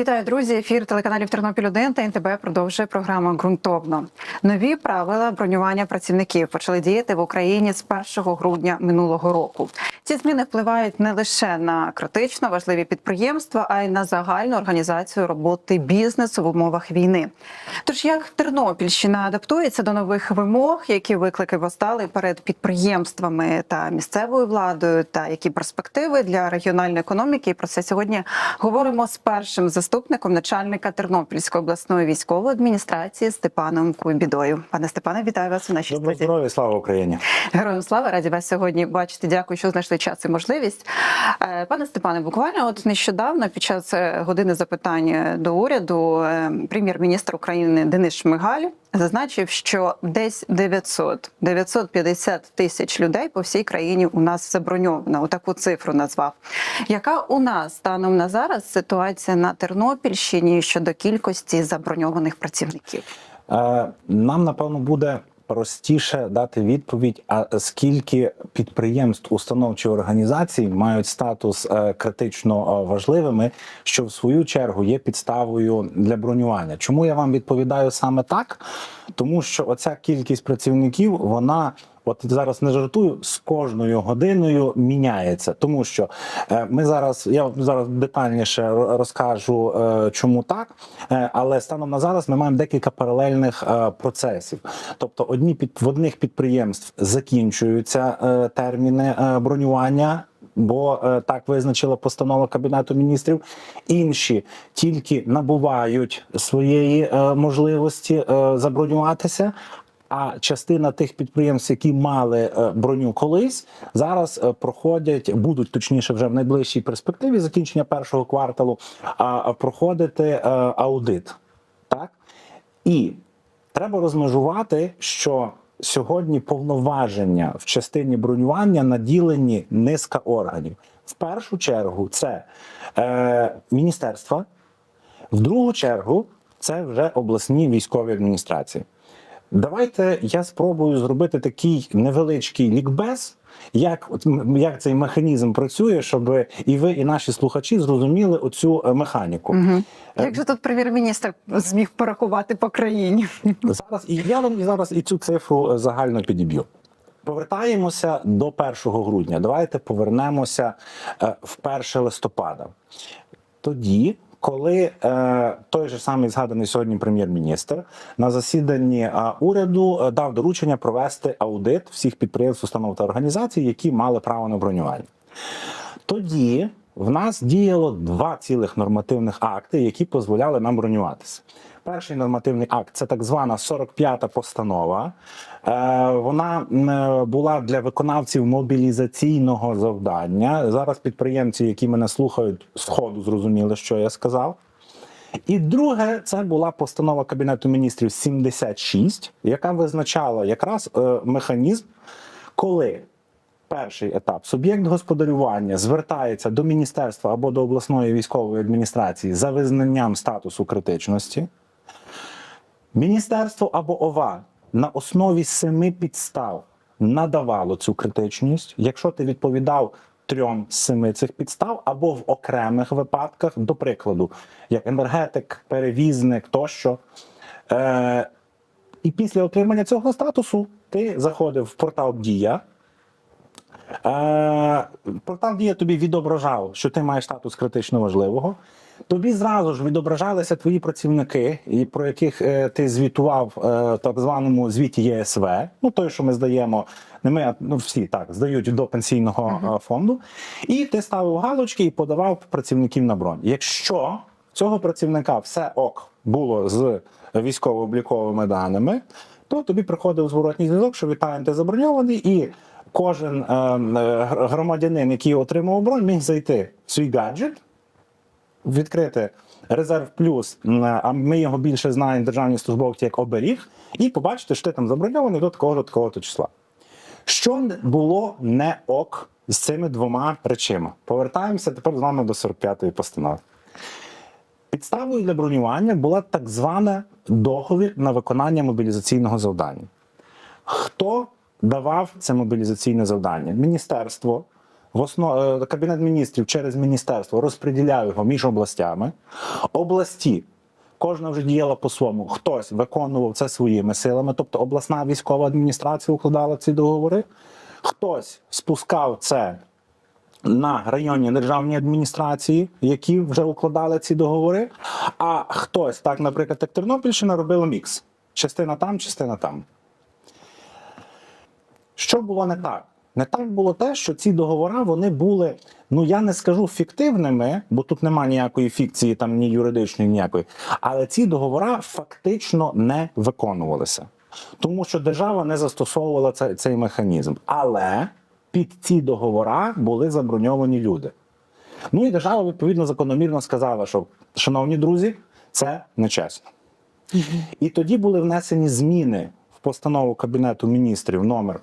Вітаю, друзі! Ефір телеканалів Тернопіль 1 та НТБ продовжує програму ґрунтовно. Нові правила бронювання працівників почали діяти в Україні з 1 грудня минулого року. Ці зміни впливають не лише на критично важливі підприємства, а й на загальну організацію роботи бізнесу в умовах війни. Тож як Тернопільщина адаптується до нових вимог, які виклики постали перед підприємствами та місцевою владою, та які перспективи для регіональної економіки? І про це сьогодні говоримо з першим заступником начальника Тернопільської обласної військової адміністрації Степаном Куйбідою. Пане Степане, вітаю вас у нашій Доброго студії. здоров'я, слава Україні! Героям слава раді вас сьогодні бачити. Дякую, що знайшли час і можливість. Е, Пане Степане, буквально от нещодавно, під час е, години запитань до уряду, е, прем'єр-міністр України Денис Шмигаль зазначив, що десь 900 950 тисяч людей по всій країні у нас заброньовано. Отаку цифру назвав. Яка у нас станом на зараз ситуація на Тернопільщині щодо кількості заброньованих працівників? Е, Нам напевно буде простіше дати відповідь, а скільки підприємств, установ чи організацій мають статус е, критично е, важливими, що в свою чергу є підставою для бронювання. Чому я вам відповідаю саме так? Тому що оця кількість працівників, вона. От зараз не жартую, з кожною годиною міняється, тому що е, ми зараз, я зараз детальніше розкажу, е, чому так. Е, але станом на зараз ми маємо декілька паралельних процесів. Тобто, одні під в одних підприємств закінчуються терміни бронювання. Бо е, так визначила постанова кабінету міністрів. Інші тільки набувають своєї е, можливості е, забронюватися. А частина тих підприємств, які мали е, броню колись, зараз е, проходять, будуть точніше вже в найближчій перспективі закінчення першого кварталу, проходити е, аудит. Так і треба розмежувати, що сьогодні повноваження в частині бронювання наділені низка органів. В першу чергу це е, міністерства, в другу чергу це вже обласні військові адміністрації. Давайте я спробую зробити такий невеличкий лікбез, як, як цей механізм працює, щоб і ви, і наші слухачі зрозуміли оцю е, механіку. Угу. Як же тут прем'єр-міністр зміг порахувати по країні? Зараз і я вам зараз і цю цифру е, загально підіб'ю. Повертаємося до 1 грудня. Давайте повернемося в 1 листопада. Тоді, коли е, той же самий згаданий сьогодні прем'єр-міністр на засіданні е, уряду е, дав доручення провести аудит всіх підприємств, установ та організацій, які мали право на бронювання. Тоді в нас діяло два цілих нормативних акти, які дозволяли нам бронюватися. Перший нормативний акт це так звана 45-та постанова. Е, вона е, була для виконавців мобілізаційного завдання. Зараз підприємці, які мене слухають, з ходу зрозуміли, що я сказав. І друге, це була постанова Кабінету міністрів 76, яка визначала якраз е, механізм, коли перший етап суб'єкт господарювання звертається до міністерства або до обласної військової адміністрації за визнанням статусу критичності. Міністерство або ОВА на основі семи підстав надавало цю критичність. Якщо ти відповідав трьом з семи цих підстав, або в окремих випадках, до прикладу, як енергетик, перевізник тощо. Е, і після отримання цього статусу ти заходив в портал Дія. Е, портал Дія тобі відображав, що ти маєш статус критично важливого. Тобі зразу ж відображалися твої працівники, і про яких е, ти звітував е, в так званому звіті ЄСВ. Ну той, що ми здаємо, не ми, а ну всі так здають до пенсійного е, фонду. І ти ставив галочки і подавав працівників на бронь. Якщо цього працівника все ок було з військово-обліковими даними, то тобі приходив зворотній зв'язок, що вітаємо, ти заброньований, і кожен е, е, громадянин, який отримав бронь, міг зайти в свій гаджет, відкрити резерв плюс, а ми його більше знаємо державні службовці як оберіг, і побачити, що ти там заброньований до такого такого то числа. Що було не ок з цими двома речами? Повертаємося тепер з вами до 45-ї постанови. Підставою для бронювання була так звана договір на виконання мобілізаційного завдання. Хто давав це мобілізаційне завдання? Міністерство в основ... е, кабінет міністрів через міністерство розподіляв його між областями. Області кожна вже діяла по-своєму. Хтось виконував це своїми силами, тобто обласна військова адміністрація укладала ці договори. Хтось спускав це на районні державні адміністрації, які вже укладали ці договори. А хтось, так, наприклад, як Тернопільщина, робила мікс. Частина там, частина там. Що було не так? Не так було те, що ці договори вони були, ну я не скажу фіктивними, бо тут немає ніякої фікції, там ні юридичної, ніякої. Але ці договори фактично не виконувалися, тому що держава не застосовувала цей, цей механізм. Але під ці договори були заброньовані люди. Ну і держава відповідно закономірно сказала, що шановні друзі, це нечесно. І тоді були внесені зміни в постанову Кабінету міністрів номер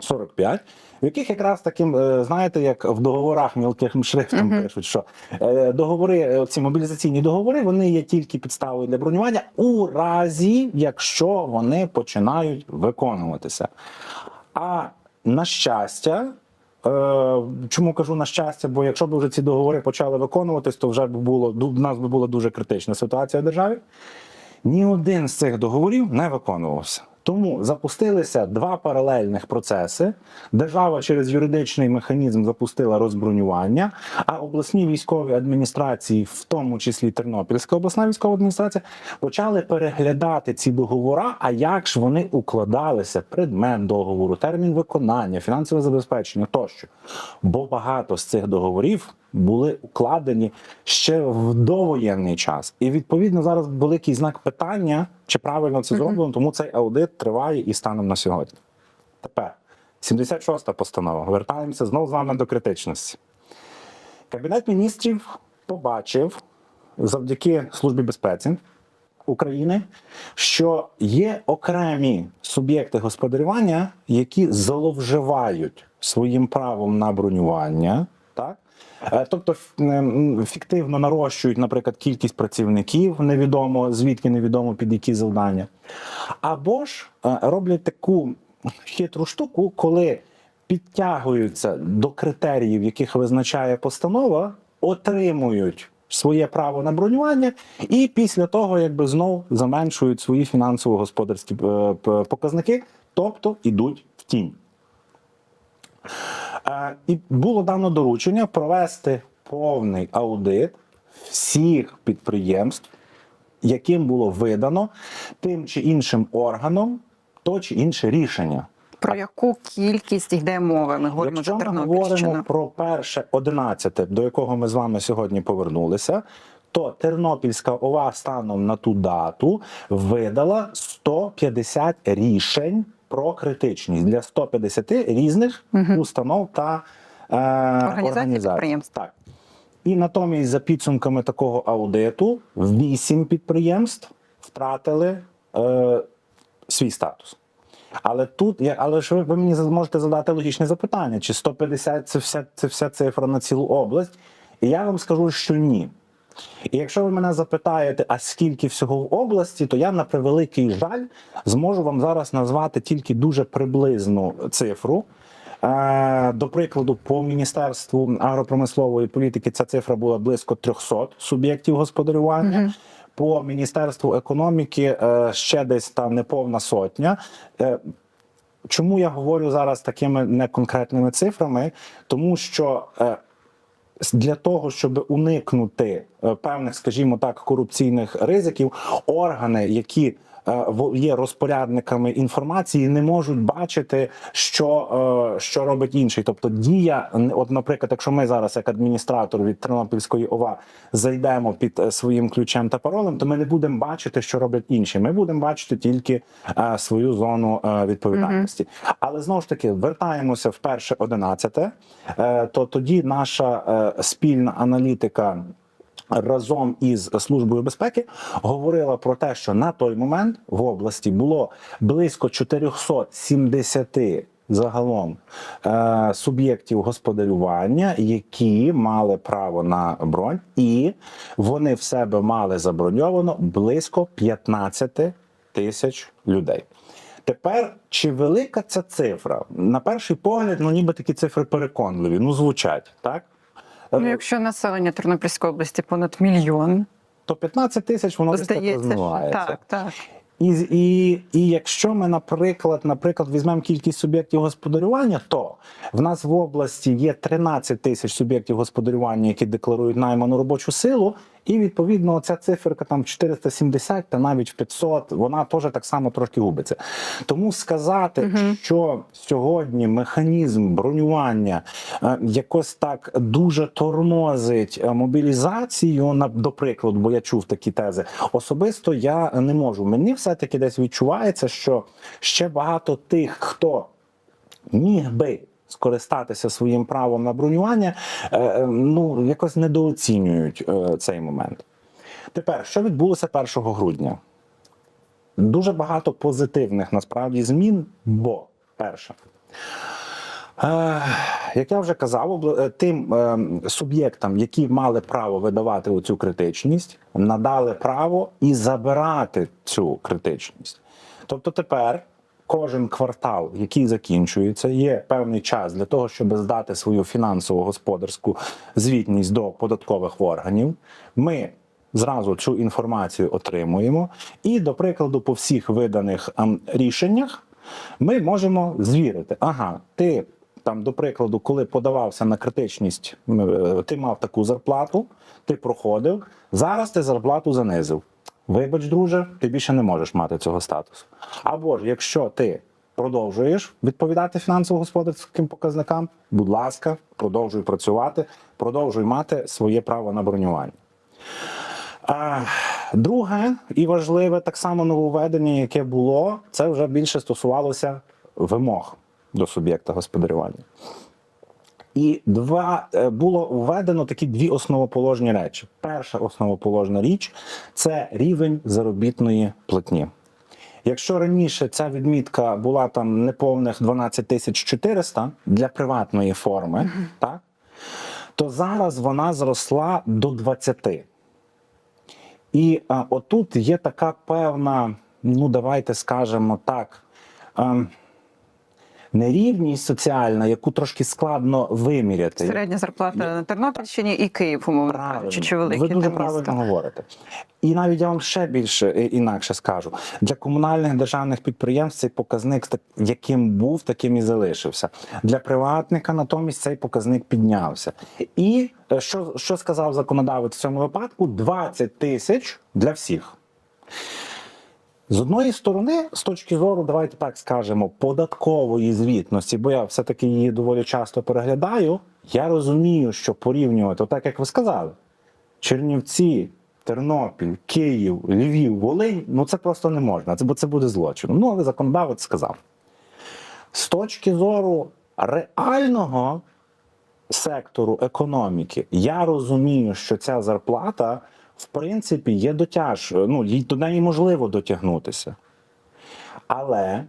45, в яких якраз таким, е, знаєте, як в договорах мілким шрифтом пишуть, що е, договори, е, ці мобілізаційні договори, вони є тільки підставою для бронювання у разі, якщо вони починають виконуватися. А на щастя, чому кажу на щастя, бо якщо б вже ці договори почали виконуватись, то вже б було в нас би була дуже критична ситуація в державі. Ні один з цих договорів не виконувався. Тому запустилися два паралельних процеси. Держава через юридичний механізм запустила розбронювання, а обласні військові адміністрації, в тому числі Тернопільська обласна військова адміністрація, почали переглядати ці договори. А як ж вони укладалися? Предмет договору, термін виконання, фінансове забезпечення тощо. Бо багато з цих договорів були укладені ще в довоєнний час. І відповідно зараз великий знак питання, чи правильно це зроблено, тому цей аудит триває і станом на сьогодні. Тепер 76-та постанова. Вертаємося знову з вами до критичності. Кабінет міністрів побачив завдяки Службі безпеці України, що є окремі суб'єкти господарювання, які зловживають своїм правом на бронювання. Так? Е, Тобто фіктивно нарощують, наприклад, кількість працівників, невідомо звідки невідомо під які завдання. Або ж е, роблять таку хитру штуку, коли підтягуються до критеріїв, яких визначає постанова, отримують своє право на бронювання, і після того якби знов заменшують свої фінансово-господарські е, показники, тобто йдуть в тінь. Е, І було дано доручення провести повний аудит всіх підприємств, яким було видано тим чи іншим органом то чи інше рішення. Про яку кількість йде мова? Ми говоримо Якщо за ми говоримо про перше 11, до якого ми з вами сьогодні повернулися, то Тернопільська ОВА станом на ту дату видала 150 рішень про критичність для 150 різних установ та е, організацій. підприємств. Так. І натомість, за підсумками такого аудиту, 8 підприємств втратили е, свій статус. Але тут, я- але ж ви мені можете задати логічне запитання: чи 150 це вся, це вся цифра на цілу область? І я вам скажу, що ні. І якщо ви мене запитаєте, а скільки всього в області, то я на превеликий жаль зможу вам зараз назвати тільки дуже приблизну цифру. Е, До прикладу, по міністерству агропромислової політики ця цифра була близько 300 суб'єктів господарювання. По міністерству економіки е, ще десь там неповна сотня. Е, Чому я говорю зараз такими неконкретними цифрами? Тому що для того, щоб уникнути е, певних, скажімо так, корупційних ризиків, органи, які є розпорядниками інформації, не можуть бачити, що, е, що робить інший. Тобто дія, от, наприклад, якщо ми зараз, як адміністратор від Тернопільської ОВА, зайдемо під е, своїм ключем та паролем, то ми не будемо бачити, що роблять інші. Ми будемо бачити тільки е, свою зону е, відповідальності. Але знову ж таки, вертаємося в перше 11, е, то тоді наша е, спільна аналітика. Разом із службою безпеки говорила про те, що на той момент в області було близько 470 загалом е, суб'єктів господарювання, які мали право на бронь, і вони в себе мали заброньовано близько 15 тисяч людей. Тепер чи велика ця цифра? На перший погляд, ну ніби такі цифри переконливі, ну звучать, так? Ну, якщо населення Тернопільської області понад мільйон, То 15 тисяч воно здається, так, так. І, і, і якщо ми, наприклад, наприклад, візьмемо кількість суб'єктів господарювання, то в нас в області є 13 тисяч суб'єктів господарювання, які декларують найману робочу силу, і відповідно ця циферка там 470 та навіть 500, вона теж так само трошки губиться. Тому сказати, що сьогодні механізм бронювання е, якось так дуже тормозить е, мобілізацію, на до прикладу, бо я чув такі тези. Особисто я не можу. Мені все-таки десь відчувається, що ще багато тих, хто міг би скористатися своїм правом на бронювання, е, е, ну якось недооцінюють е, цей момент. Тепер, що відбулося 1 грудня? Дуже багато позитивних насправді змін, бо перше. Як я вже казав, тим суб'єктам, які мали право видавати оцю критичність, надали право і забирати цю критичність. Тобто тепер кожен квартал, який закінчується, є певний час для того, щоб здати свою фінансово-господарську звітність до податкових органів. Ми зразу цю інформацію отримуємо, і, до прикладу, по всіх виданих ем, рішеннях ми можемо звірити. Ага, ти там, до прикладу, коли подавався на критичність, е, ти мав таку зарплату, ти проходив. Зараз ти зарплату занизив. Вибач, друже, ти більше не можеш мати цього статусу. Або ж, якщо ти продовжуєш відповідати фінансово-господарським показникам, будь ласка, продовжуй працювати, продовжуй мати своє право на бронювання. А, друге і важливе так само нововведення, яке було, це вже більше стосувалося вимог до суб'єкта господарювання. І два е, було введено такі дві основоположні речі. Перша основоположна річ це рівень заробітної платні. Якщо раніше ця відмітка була там неповних 12 тисяч 400 для приватної форми, так, то зараз вона зросла до 20. І а, отут є така певна, ну давайте скажемо так, ем, нерівність соціальна, яку трошки складно виміряти. Середня зарплата на Тернопільщині і Київ, умовно кажучи, чи великі Ви дуже там правильно міста. говорите. І навіть я вам ще більше інакше скажу. Для комунальних державних підприємств цей показник, яким був, таким і залишився. Для приватника натомість цей показник піднявся. І е, що, що сказав законодавець в цьому випадку? 20 тисяч для всіх. З одної сторони, з точки зору, давайте так скажемо, податкової звітності, бо я все-таки її доволі часто переглядаю, я розумію, що порівнювати, так як ви сказали, Чернівці, Тернопіль, Київ, Львів, Волинь, ну це просто не можна, бо це буде злочином. Ну, але законодавець сказав. З точки зору реального сектору економіки, я розумію, що ця зарплата, в принципі, є дотяж, ну, їй- до неї можливо дотягнутися. Але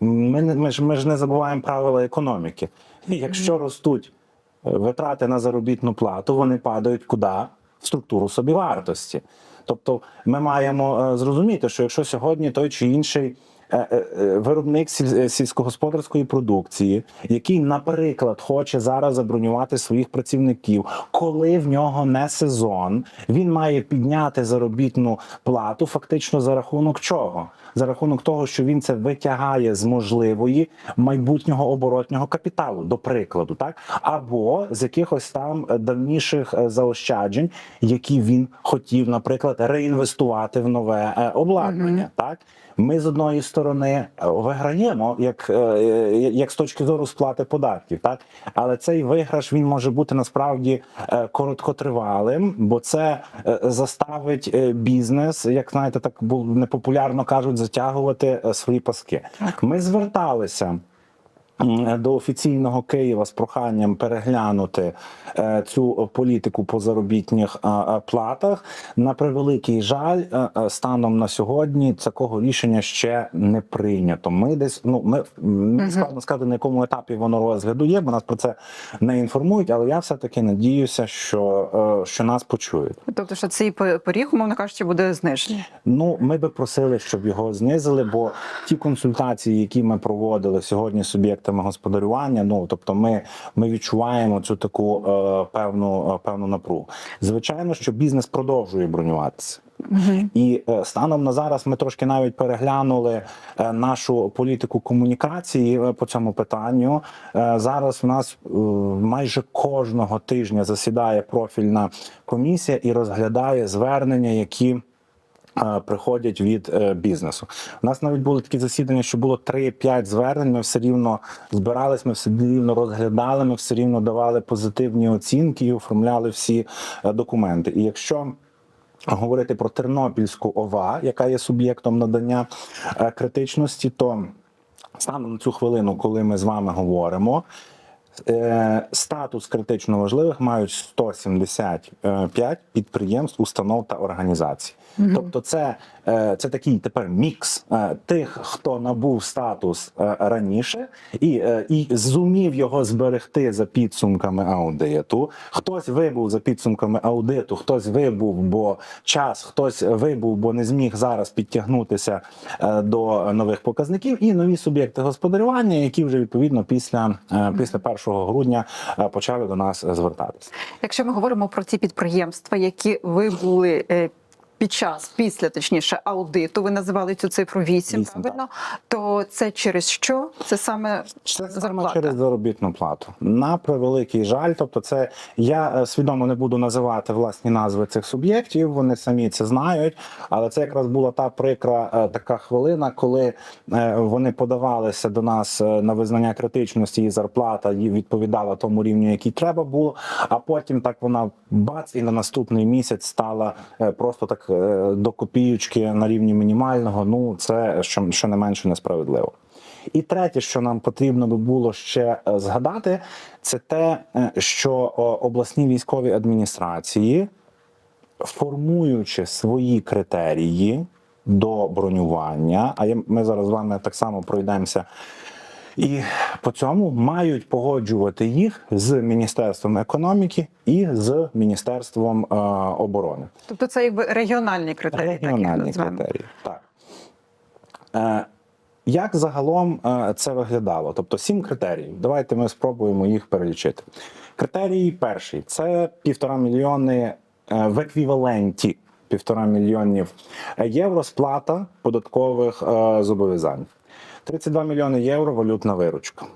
ми, ми, ж, ми ж не забуваємо правила економіки. Якщо ростуть е, витрати на заробітну плату, вони падають куди? В структуру собівартості. Тобто ми маємо е, зрозуміти, що якщо сьогодні той чи інший виробник сіль- е, сільськогосподарської продукції, який, наприклад, хоче зараз забронювати своїх працівників, коли в нього не сезон, він має підняти заробітну плату фактично за рахунок чого? За рахунок того, що він це витягає з можливої майбутнього оборотнього капіталу, до прикладу, так або з якихось там е, давніших е, заощаджень, які він хотів, наприклад, реінвестувати в нове е, обладнання. Так ми з одної сторони е, виграємо, як, е, е, як з точки зору сплати податків, так але цей виграш він може бути насправді короткотривалим, бо це заставить бізнес, як знаєте, так непопулярно кажуть, затягувати свої паски. Ми зверталися до офіційного Києва з проханням переглянути е, цю політику по заробітних платах. На превеликий жаль, е, е, станом на сьогодні такого рішення ще не прийнято. Ми десь ну ми складно сказати, на якому етапі воно розгляду є, бо нас про це не інформують. Але я все таки надіюся, що, що нас почують. Тобто, що цей по- поріг, умовно кажучи, буде знижений. Ну, ми би просили, щоб його знизили, бо ті консультації, які ми проводили сьогодні з суб'єктами господарювання, ну тобто, ми, ми відчуваємо цю таку е, певну, е, певну напругу. Звичайно, що бізнес продовжує бронюватися. І е, станом на зараз ми трошки навіть переглянули е, нашу політику комунікації е, по цьому питанню. Е, Зараз у нас е, майже кожного тижня засідає профільна комісія і розглядає звернення, які приходять від е, бізнесу. У нас навіть були такі засідання, що було 3-5 звернень. Ми все рівно збирались, ми все рівно розглядали, ми все рівно давали позитивні оцінки і оформляли всі е, документи. І якщо говорити про Тернопільську ОВА, яка є суб'єктом надання е, критичності, то станом на цю хвилину, коли ми з вами говоримо. Е, Статус критично важливих мають 175 підприємств, установ та організацій. Тобто, це, е, це такий тепер мікс е, тих, хто набув статус раніше, і, і зумів його зберегти за підсумками аудиту. Хтось вибув за підсумками аудиту, хтось вибув, бо час, хтось вибув, бо не зміг зараз підтягнутися до нових показників, і нові суб'єкти господарювання, які вже відповідно після, після 1 грудня е, почали до нас звертатися. Якщо ми говоримо про ті підприємства, які ви були. Під час, після точніше, аудиту, ви називали цю цифру 8, Вісім, правильно? То це через що? Це саме Це зарплата. через заробітну плату. На превеликий жаль. Тобто, це я е, свідомо не буду називати власні назви цих суб'єктів. Вони самі це знають. Але це якраз була та прикра е, така хвилина, коли е, вони подавалися до нас на визнання критичності, і зарплата їй відповідала тому рівню, який треба було. А потім так вона бац, і на наступний місяць стала просто так до копіючки на рівні мінімального. Ну це що, що не менше несправедливо. І третє, що нам потрібно би було ще е, згадати, це те, е, що обласні військові адміністрації, формуючи свої критерії до бронювання, а ми зараз з вами так само пройдемося. І по цьому мають погоджувати їх з Міністерством економіки і з Міністерством е, оборони. Тобто це якби регіональні критерії. Регіональні назвемо. критерії. Так. Е, як загалом е, це виглядало? Тобто сім критеріїв. Давайте ми спробуємо їх перелічити. Критерій перший це півтора мільйони е, в еквіваленті півтора мільйонів євро сплата податкових е, зобов'язань. 32 мільйони євро валютна виручка.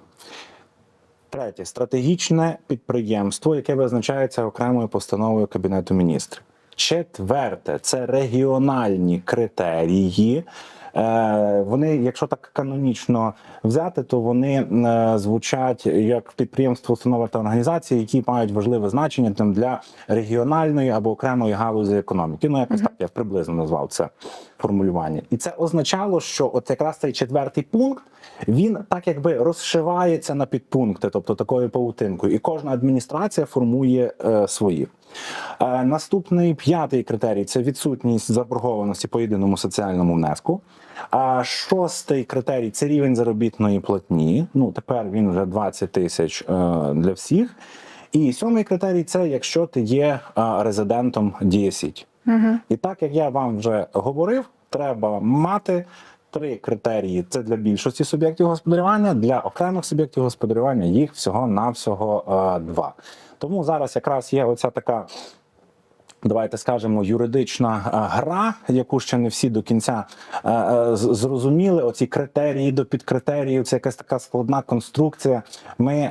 Третє стратегічне підприємство, яке визначається окремою постановою Кабінету міністрів. Четверте це регіональні критерії. Е, Вони, якщо так канонічно взяти, то вони е, звучать як підприємство, установи та організації, які мають важливе значення там для регіональної або окремої галузі економіки. Ну якось так я приблизно назвав це формулювання, і це означало, що от якраз цей четвертий пункт він так якби розшивається на підпункти, тобто такою паутинкою, і кожна адміністрація формує е, свої. Е, наступний п'ятий критерій це відсутність заборгованості по єдиному соціальному внеску. А шостий критерій це рівень заробітної платні. Ну тепер він вже 20 тисяч е, для всіх. І сьомий критерій це якщо ти є е, резидентом Дія Сіті. І так як я вам вже говорив, треба мати три критерії: це для більшості суб'єктів господарювання, для окремих суб'єктів господарювання їх всього навсього два. Тому зараз якраз є оця така. Давайте скажемо, юридична е, гра, яку ще не всі до кінця е, е, зрозуміли. Оці критерії до підкритеріїв, це якась така складна конструкція. Ми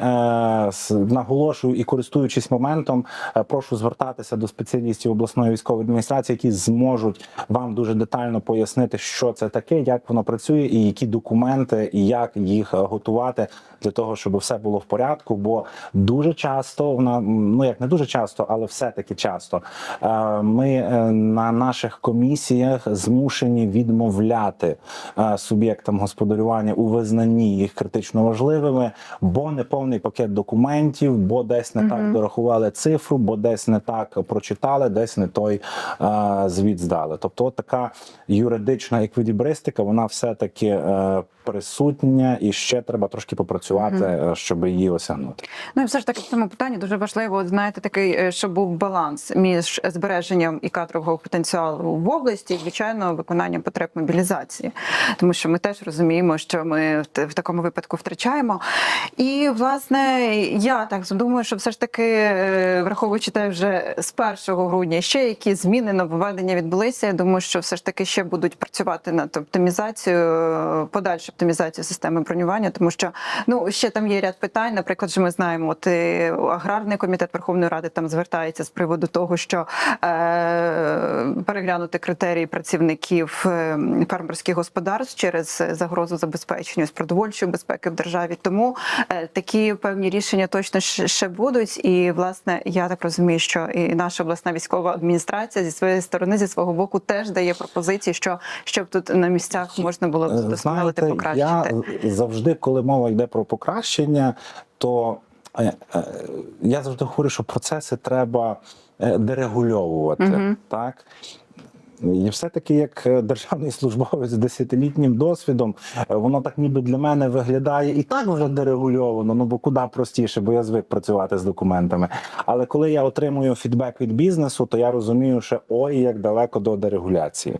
наголошую і користуючись моментом, прошу звертатися до спеціалістів обласної військової адміністрації, які зможуть вам дуже детально пояснити, що це таке, як воно працює, і які документи, і як їх готувати для того, щоб все було в порядку. Бо дуже часто вона ну як не дуже часто, але все таки часто Ми е, на наших комісіях змушені відмовляти е, суб'єктам господарювання у визнанні їх критично важливими, бо неповний пакет документів, бо десь не так дорахували цифру, бо десь не так прочитали, десь не той е, звіт здали. Тобто, от така юридична еквілібристика, вона все таки е, присутня, і ще треба трошки попрацювати, е, щоб її осягнути. Ну і все ж таки в цьому питанні дуже важливо, знаєте, такий, е, щоб був баланс між збереженням і кадрового потенціалу в області, і звичайно, виконанням потреб мобілізації, тому що ми теж розуміємо, що ми в такому випадку втрачаємо. І власне я так думаю, що все ж таки, е, враховуючи те, вже з 1 грудня ще які зміни нововведення відбулися. Я думаю, що все ж таки ще будуть працювати над оптимізацією, е, подальшою оптимізацією системи бронювання, тому що ну ще там є ряд питань. Наприклад, що ми знаємо, от е, аграрний комітет Верховної Ради там звертається з приводу того, що е, переглянути критерії працівників е, фермерських господарств через загрозу забезпечення з продовольчої безпеки в державі. Тому е, такі певні рішення точно ще будуть. І власне я так розумію, що і наша обласна військова адміністрація зі своєї сторони, зі свого боку, теж дає пропозиції, що щоб тут на місцях можна було Е, вдосконалити, Знаєте, покращити. я завжди, коли мова йде про покращення, то е, е, я завжди говорю, що процеси треба е, дерегульовувати. Так? І все-таки, як державний службовець з десятилітнім досвідом, воно так ніби для мене виглядає і так вже дерегульовано, ну бо куди простіше, бо я звик працювати з документами. Але коли я отримую фідбек від бізнесу, то я розумію, що ой, як далеко до дерегуляції.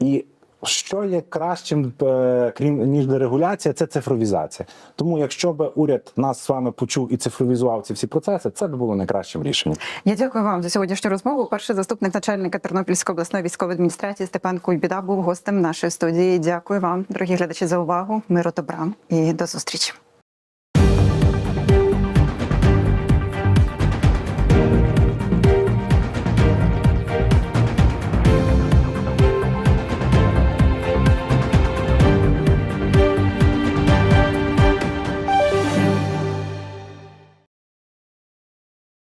І що є кращим, е, крім ніж дерегуляція, це цифровізація. Тому, якщо б уряд нас з вами почув і цифровізував ці всі процеси, це б було найкращим рішенням. Я дякую вам за сьогоднішню розмову. Перший заступник начальника Тернопільської обласної військової адміністрації Степан Куйбіда був гостем нашої студії. Дякую вам, дорогі глядачі, за увагу. Миру добра і до зустрічі.